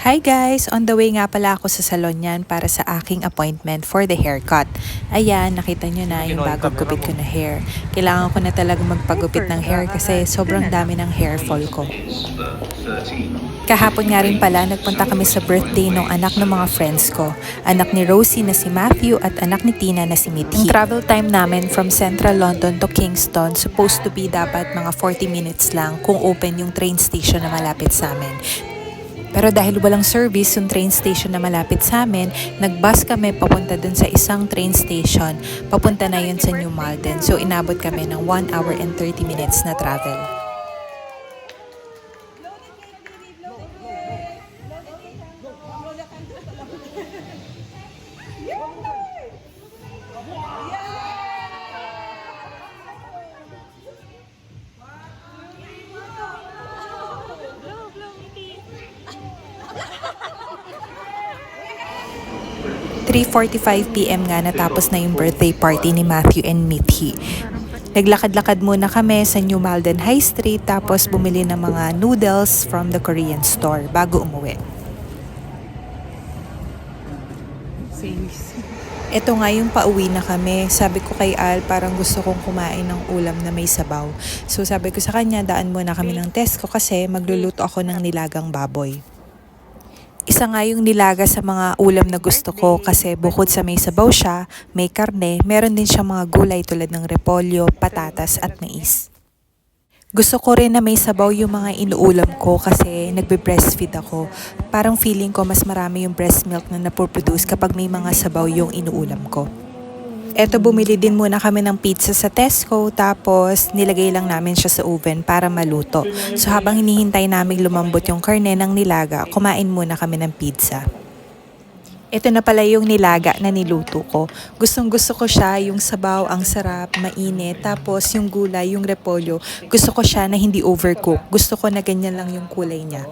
Hi guys! On the way nga pala ako sa salon yan para sa aking appointment for the haircut. Ayan, nakita nyo na yung bagong gupit ko na hair. Kailangan ko na talaga magpagupit ng hair kasi sobrang dami ng hair fall ko. Kahapon nga rin pala, nagpunta kami sa birthday ng anak ng mga friends ko. Anak ni Rosie na si Matthew at anak ni Tina na si Mithi. Ang travel time namin from Central London to Kingston supposed to be dapat mga 40 minutes lang kung open yung train station na malapit sa amin. Pero dahil walang service yung train station na malapit sa amin, nag-bus kami papunta dun sa isang train station. Papunta na yun sa New Malden. So inabot kami ng 1 hour and 30 minutes na travel. – 3.45pm nga natapos na yung birthday party ni Matthew and Mithi. Naglakad-lakad muna kami sa New Malden High Street tapos bumili ng mga noodles from the Korean store bago umuwi. Ito nga yung pauwi na kami. Sabi ko kay Al, parang gusto kong kumain ng ulam na may sabaw. So sabi ko sa kanya, daan muna kami ng Tesco kasi magluluto ako ng nilagang baboy. Isa nga yung nilaga sa mga ulam na gusto ko kasi bukod sa may sabaw siya, may karne, meron din siyang mga gulay tulad ng repolyo, patatas at mais. Gusto ko rin na may sabaw yung mga inuulam ko kasi nagbe-breastfeed ako. Parang feeling ko mas marami yung breast milk na napoproduce kapag may mga sabaw yung inuulam ko. Eto bumili din muna kami ng pizza sa Tesco tapos nilagay lang namin siya sa oven para maluto. So habang hinihintay namin lumambot yung karne ng nilaga, kumain muna kami ng pizza. Ito na pala yung nilaga na niluto ko. Gustong gusto ko siya, yung sabaw, ang sarap, mainit. Tapos yung gulay, yung repolyo, gusto ko siya na hindi overcook. Gusto ko na ganyan lang yung kulay niya.